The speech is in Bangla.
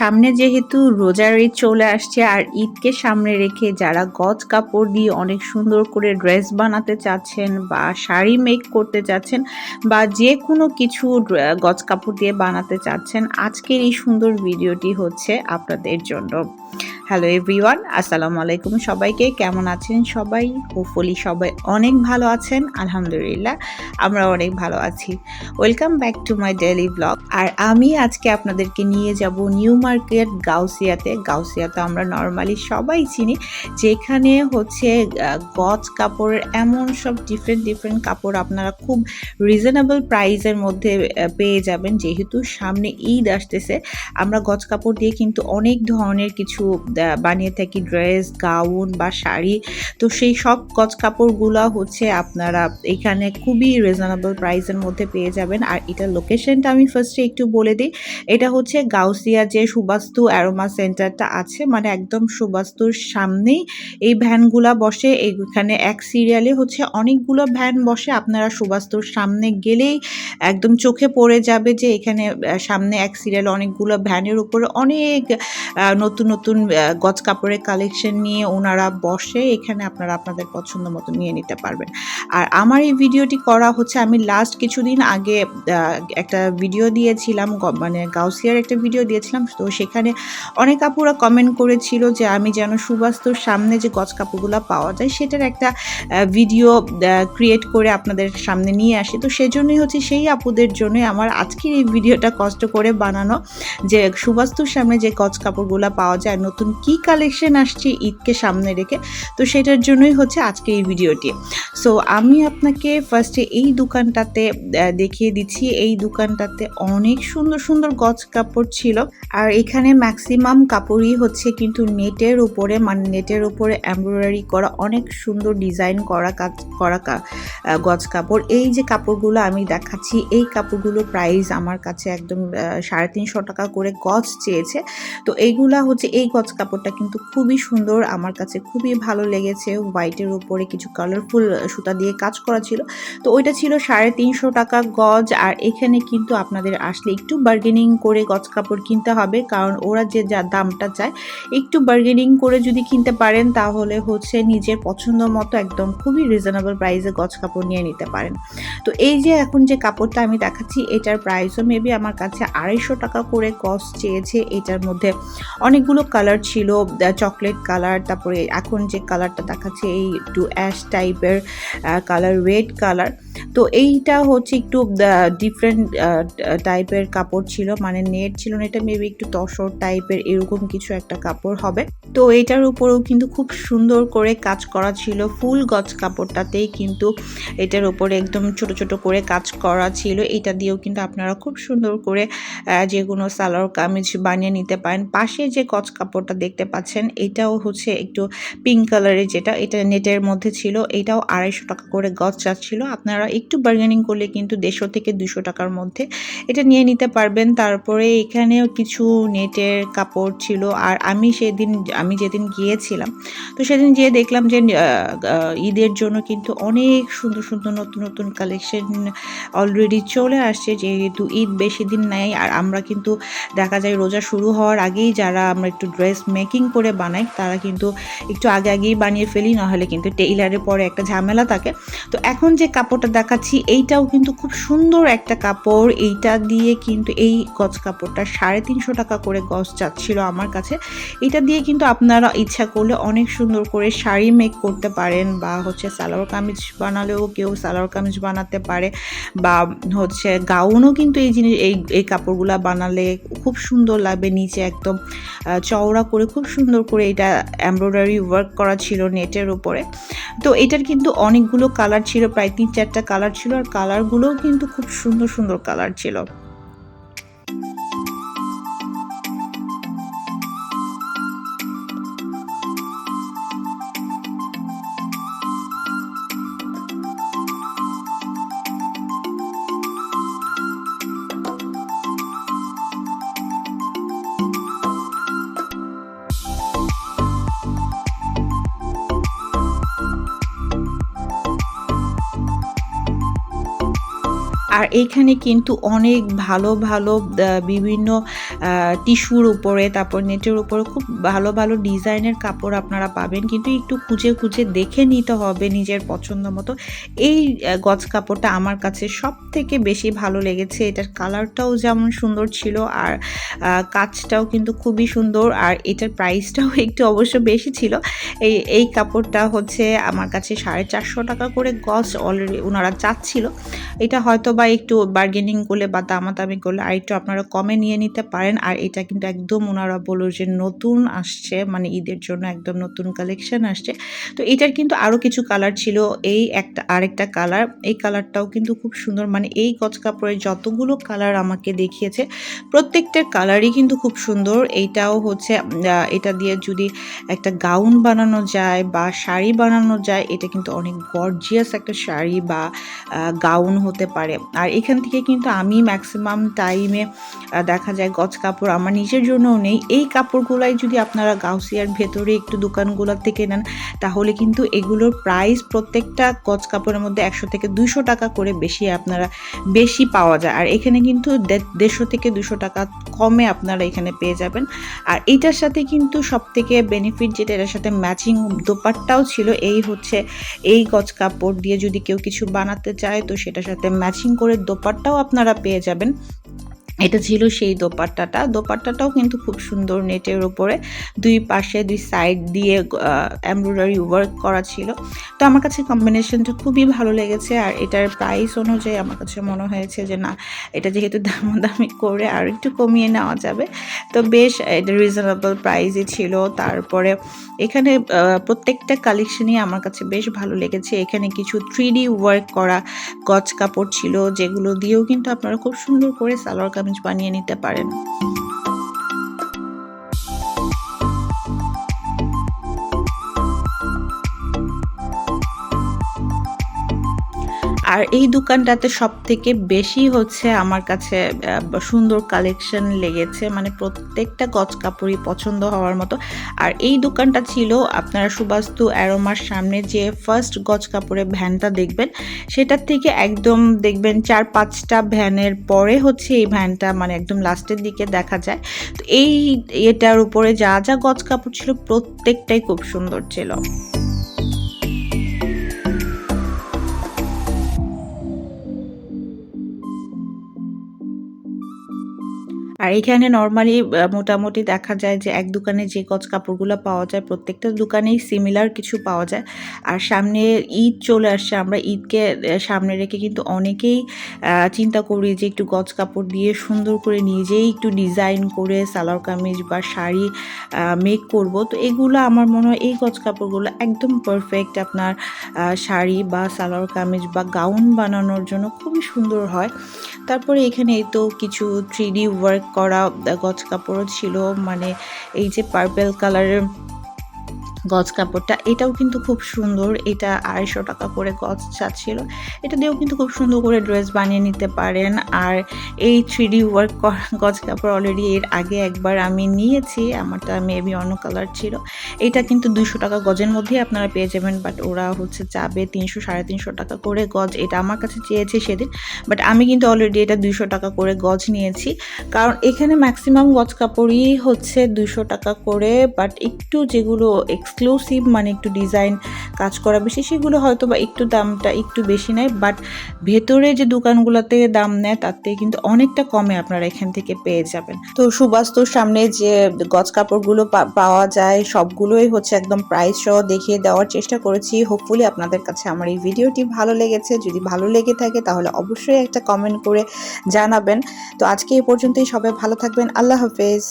সামনে যেহেতু রোজার ঈদ চলে আসছে আর ঈদকে সামনে রেখে যারা গজ কাপড় দিয়ে অনেক সুন্দর করে ড্রেস বানাতে চাচ্ছেন বা শাড়ি মেক করতে চাচ্ছেন বা যে কোনো কিছু গজ কাপড় দিয়ে বানাতে চাচ্ছেন, আজকের এই সুন্দর ভিডিওটি হচ্ছে আপনাদের জন্য। হ্যালো এভরিওয়ান আসসালামু আলাইকুম সবাইকে। কেমন আছেন সবাই? হোপফুলি সবাই অনেক ভালো আছেন। আলহামদুলিল্লাহ আমরা অনেক ভালো আছি। Welcome back to my daily blog আর আমি আজকে আপনাদেরকে নিয়ে যাব নিউ মার্কেট গাউসিয়াতে গাউসিয়া তো আমরা নর্মালি সবাই চিনি, যেখানে হচ্ছে গজ কাপড়ের এমন সব ডিফারেন্ট ডিফারেন্ট কাপড় আপনারা খুব রিজনেবল প্রাইসের মধ্যে পেয়ে যাবেন। যেহেতু সামনে ঈদ আসতেছে, আমরা গজ কাপড় দিয়ে কিন্তু অনেক ধরনের কিছু বানিয়ে থাকি ড্রেস গাউন বা শাড়ি। তো সেই সব গজ কাপড়গুলো হচ্ছে আপনারা এখানে খুবই রিজনেবল প্রাইসের মধ্যে পেয়ে যাবেন। আর এটা লোকেশনটা আমি ফার্স্টে একটু বলে দিই। এটা হচ্ছে গাউসিয়া যে সুবাস্তু অ্যারোমা সেন্টারটা আছে মানে একদম সুবাস্তুর সামনেই এই ভ্যানগুলা বসে। এখানে এক সিরিয়ালে হচ্ছে অনেকগুলো ভ্যান বসে। আপনারা সুবাস্তুর সামনে গেলেই একদম চোখে পড়ে যাবে যে এখানে সামনে এক সিরিয়ালে অনেকগুলো ভ্যানের উপরে অনেক নতুন নতুন গজ কাপড়ের কালেকশন নিয়ে ওনারা বসে এখানে আপনারা আপনাদের পছন্দ মতো নিয়ে নিতে পারবেন। আর আমার এই ভিডিওটি করা হচ্ছে, আমি লাস্ট কিছুদিন আগে একটা ভিডিও দিয়েছিলাম মানে গাউসিয়ার একটা ভিডিও দিয়েছিলাম, তো সেখানে অনেক আপুরা কমেন্ট করেছিল যে আমি যেন সুবাস্তুর সামনে যে গজ কাপড়গুলো পাওয়া যায়, সেটার একটা ভিডিও ক্রিয়েট করে আপনাদের সামনে নিয়ে আসি। তো সেজন্যই হচ্ছে সেই আপুদের জন্য আমার আজকের এই ভিডিওটা কষ্ট করে বানানো যে সুবাস্তুর সামনে যে গজ কাপড়গুলো পাওয়া যায়, নতুন কি কালেকশন আসছে ঈদকে সামনে রেখে? তো সেটার জন্যই হচ্ছে আজকে এই ভিডিওটি। সো আমি আপনাকে ফার্স্টে এই দোকানটাতে দেখিয়ে দিচ্ছি। এই দোকানটাতে অনেক সুন্দর সুন্দর গজ কাপড় ছিল। আর এখানে ম্যাক্সিমাম কাপড়ই হচ্ছে কিন্তু নেটের উপরে মানে নেটের উপরে এমব্রয়ডারি করা, অনেক সুন্দর ডিজাইন করা কাজ, করা গজ কাপড়। এই যে কাপড়গুলো আমি দেখাচ্ছি, এই কাপড়গুলো প্রাইস আমার কাছে একদম সাড়ে তিনশো টাকা করে গজ চেয়েছে। তো এইগুলা হচ্ছে, এই গজ কাপড়টা কিন্তু খুবই সুন্দর। আমার কাছে খুবই ভালো লেগেছে। হোয়াইটের উপরে কিছু কালারফুল সুতা দিয়ে কাজ করা ছিল। তো ওইটা ছিল সাড়ে তিনশো টাকা গজ। আর এখানে কিন্তু আপনাদের আসলে একটু বার্গেনিং করে গজ কাপড় কিনতে হবে। কারণ ওরা যে যা দামটা চায়, একটু বার্গেনিং করে যদি কিনতে পারেন, তাহলে হচ্ছে নিজের পছন্দ মতো একদম খুবই রিজনেবল প্রাইসে গজ কাপড় নিয়ে নিতে পারেন। তো এই যে এখন যে কাপড়টা আমি দেখাচ্ছি, এটার প্রাইসও মেবি আমার কাছে আড়াইশো টাকা করে গজ চেয়েছে। এটার মধ্যে অনেকগুলো কালার ছিল চকলেট কালার তারপরে এখন যে কালারটা দেখাচ্ছে, এই একটু অ্যাশ টাইপের কালার রেড কালার তো এইটা হচ্ছে একটু ডিফারেন্ট টাইপের কাপড় ছিল মানে নেট ছিল না, এটা মেবি একটু তসর টাইপের এরকম কিছু একটা কাপড় হবে। তো এটার উপরেও কিন্তু খুব সুন্দর করে কাজ করা ছিল, ফুল গজ কাপড়টাতেই কিন্তু এটার উপরে একদম ছোট ছোট করে কাজ করা ছিল। এটা দিয়েও কিন্তু আপনারা খুব সুন্দর করে যে কোনো সালোয়ার কামিজ বানিয়ে নিতে পারেন। পাশে যে গজ কাপড়টা দেখতে পাচ্ছেন, এটাও হচ্ছে একটু পিঙ্ক কালারের যেটা, এটা নেটের মধ্যে ছিল, এটাও আড়াইশো টাকা করে গজ চাচ্ছিল আপনারা একটু বার্গেনিং করলে কিন্তু দেড়শো থেকে দুশো টাকার মধ্যে এটা নিয়ে নিতে পারবেন। তারপরে এখানেও কিছু নেটের কাপড় ছিল, আর আমি সেদিন, আমি যেদিন গিয়েছিলাম, তো সেদিন গিয়ে দেখলাম যে ঈদের জন্য কিন্তু অনেক সুন্দর সুন্দর নতুন নতুন কালেকশন অলরেডি চলে আসছে। যেহেতু ঈদ বেশি দিন নেই, আর আমরা কিন্তু দেখা যায় রোজা শুরু হওয়ার আগেই যারা আমরা একটু ড্রেস মেকিং করে বানাই, তারা কিন্তু একটু আগে আগেই বানিয়ে ফেলি, নাহলে কিন্তু টেইলারের পরে একটা ঝামেলা থাকে। তো এখন যে কাপড়টা দেখাচ্ছি, এইটাও কিন্তু খুব সুন্দর একটা কাপড়। এইটা দিয়ে কিন্তু এই গজ কাপড়টা সাড়ে তিনশো টাকা করে গজ চাচ্ছিল আমার কাছে। এটা দিয়ে কিন্তু আপনারা ইচ্ছা করলে অনেক সুন্দর করে শাড়ি মেক করতে পারেন, বা হচ্ছে সালোয়ার কামিজ বানালেও কেউ সালোয়ার কামিজ বানাতে পারে, বা হচ্ছে গাউনও কিন্তু এই জিনিস, এই এই কাপড়গুলা বানালে খুব সুন্দর লাগবে, নিচে একদম চওড়া করে খুব সুন্দর করে এটা এমব্রয়ডারি ওয়ার্ক করা ছিল নেটের উপরে। তো এটার কিন্তু অনেকগুলো কালার ছিল, প্রায় তিন চারটা কালার ছিল, আর কালারগুলোও কিন্তু খুব সুন্দর সুন্দর কালার ছিল। আর এইখানে কিন্তু অনেক ভালো ভালো বিভিন্ন টিস্যুর উপরে, তারপর নেটের উপরে খুব ভালো ভালো ডিজাইনের কাপড় আপনারা পাবেন। কিন্তু একটু খুঁজে খুঁজে দেখে নিতে হবে নিজের পছন্দ মতো। এই গজ কাপড়টা আমার কাছে সব থেকে বেশি ভালো লেগেছে। এটার কালারটাও যেমন সুন্দর ছিল আর কাজটাও কিন্তু খুবই সুন্দর আর এটার প্রাইসটাও একটু অবশ্য বেশি ছিল। এই এই কাপড়টা হচ্ছে আমার কাছে সাড়ে চারশো টাকা করে গজ অলরেডি ওনারা চাচ্ছিল। এটা হয়তো বা একটু বার্গেনিং করলে বা দামাদামি করলে, আর একটু আপনারা কমে নিয়ে নিতে পারেন। আর এটা কিন্তু একদম ওনারা বলল যে নতুন আসছে মানে ঈদের জন্য একদম নতুন কালেকশন আসছে। তো এটার কিন্তু আরও কিছু কালার ছিল, এই একটা, আরেকটা কালার এই কালারটাও কিন্তু খুব সুন্দর মানে এই গজ কাপড়ের যতগুলো কালার আমাকে দেখিয়েছে, প্রত্যেকটার কালারই কিন্তু খুব সুন্দর। এইটাও হচ্ছে এটা দিয়ে যদি একটা গাউন বানানো যায় বা শাড়ি বানানো যায়, এটা কিন্তু অনেক গর্জিয়াস একটা শাড়ি বা গাউন হতে পারে। আর এখান থেকে কিন্তু আমি ম্যাক্সিমাম টাইমে দেখা যায় গজ কাপড় আমার নিজের জন্যও নেই। এই কাপড়গুলাই যদি আপনারা গাউসিয়ার ভেতরে একটু দোকানগুলোর থেকে নেন, তাহলে কিন্তু এগুলোর প্রাইস প্রত্যেকটা গজ কাপড়ের মধ্যে একশো থেকে দুশো টাকা করে বেশি আপনারা বেশি পাওয়া যায়। আর এখানে কিন্তু দেড়শো থেকে দুশো টাকা কমে আপনারা এখানে পেয়ে যাবেন। আর এটার সাথে কিন্তু সব থেকে বেনিফিট যেটা, এটার সাথে ম্যাচিং দোপাট্টাও ছিল, এই হচ্ছে এই গজ কাপড় দিয়ে যদি কেউ কিছু বানাতে চায়, তো সেটার সাথে ম্যাচিং করে দোপাট্টাও আপনারা পেয়ে যাবেন। এটা ছিল সেই দোপাট্টাটা। দোপাট্টাটাও কিন্তু খুব সুন্দর নেটের ওপরে দুই পাশে, দুই সাইড দিয়ে এমব্রয়ডারি ওয়ার্ক করা ছিল। তো আমার কাছে কম্বিনেশনটা খুবই ভালো লেগেছে আর এটার প্রাইস অনুযায়ী আমার কাছে মনে হয়েছে যে, না, এটা যেহেতু দামাদামি করে আর একটু কমিয়ে নেওয়া যাবে। তো বেশ, এটা রিজনেবল প্রাইসই ছিল। তারপরে এখানে প্রত্যেকটা কালেকশনই আমার কাছে বেশ ভালো লেগেছে। এখানে কিছু থ্রি ওয়ার্ক করা গজ কাপড় ছিল, যেগুলো দিয়েও কিন্তু আপনারা খুব সুন্দর করে সালোয়ার কামিজ বানিয়ে নিতে পারেন। আর এই দোকানটাতে সব থেকে বেশি হচ্ছে আমার কাছে সুন্দর কালেকশন লেগেছে মানে প্রত্যেকটা গজ কাপড়ই পছন্দ হওয়ার মতো। আর এই দোকানটা ছিল আপনারা সুবাস্তু অ্যারোমার সামনে যে ফার্স্ট গজ কাপড়ের ভ্যানটা দেখবেন, সেটার থেকে একদম দেখবেন চার পাঁচটা ভ্যানের পরে হচ্ছে এই ভ্যানটা মানে একদম লাস্টের দিকে দেখা যায়। তো এই এটার উপরে যা যা গজ কাপড় ছিল প্রত্যেকটাই খুব সুন্দর ছিল। আর এখানে নর্মালি মোটামুটি দেখা যায় যে এক দোকানে যে গজ কাপড়গুলো পাওয়া যায়, প্রত্যেকটা দোকানেই সিমিলার কিছু পাওয়া যায়। আর সামনে ঈদ চলে আসছে, আমরা ঈদকে সামনে রেখে কিন্তু অনেকেই চিন্তা করি যে একটু গজ কাপড় দিয়ে সুন্দর করে নিজেই একটু ডিজাইন করে সালোয়ার কামিজ বা শাড়ি মেক করব। তো এগুলো আমার মনে হয় এই গজ কাপড়গুলো একদম পারফেক্ট আপনার শাড়ি বা সালোয়ার কামিজ বা গাউন বানানোর জন্য খুবই সুন্দর হয়। তারপরে এখানে তো কিছু থ্রি ওয়ার্ক করা গজ কাপড়ও ছিল মানে এই যে পার্পেল কালারের গজ কাপড়টা, এটাও কিন্তু খুব সুন্দর। এটা আড়াইশো টাকা করে গজ চাচ্ছিল এটা দিয়েও কিন্তু খুব সুন্দর করে ড্রেস বানিয়ে নিতে পারেন। আর এই থ্রি ওয়ার্ক গজ কাপড় অলরেডি এর আগে একবার আমি নিয়েছি। আমারটা মেবি অন্য কালার ছিল। এটা কিন্তু দুশো টাকা গজের মধ্যেই আপনারা পেয়ে যাবেন। বাট ওরা হচ্ছে চাবে তিনশো, সাড়ে তিনশো টাকা করে গজ। এটা আমার কাছে চেয়েছে সেদিন। বাট আমি কিন্তু অলরেডি এটা দুশো টাকা করে গজ নিয়েছি। কারণ এখানে ম্যাক্সিমাম গজ কাপড়ই হচ্ছে দুশো টাকা করে। বাট একটু যেগুলো এক্সক্লুসিভ মানে একটু ডিজাইন কাজ করা বেশি, সেগুলো হয়তো বা একটু দামটা একটু বেশি নেয় বাট ভেতরে যে দোকানগুলোতে দাম নেয় থেকে কিন্তু অনেকটা কমে আপনারা এখান থেকে পেয়ে যাবেন। তো সুবাস্তুর সামনে যে গজ কাপড়গুলো পাওয়া যায়, সবগুলোই হচ্ছে একদম প্রাইস সহ দেখিয়ে দেওয়ার চেষ্টা করেছি। হোপফুলি আপনাদের কাছে আমার এই ভিডিওটি ভালো লেগেছে। যদি ভালো লেগে থাকে, তাহলে অবশ্যই একটা কমেন্ট করে জানাবেন। তো আজকে এই পর্যন্তই, সবাই ভালো থাকবেন। আল্লাহ হাফেজ।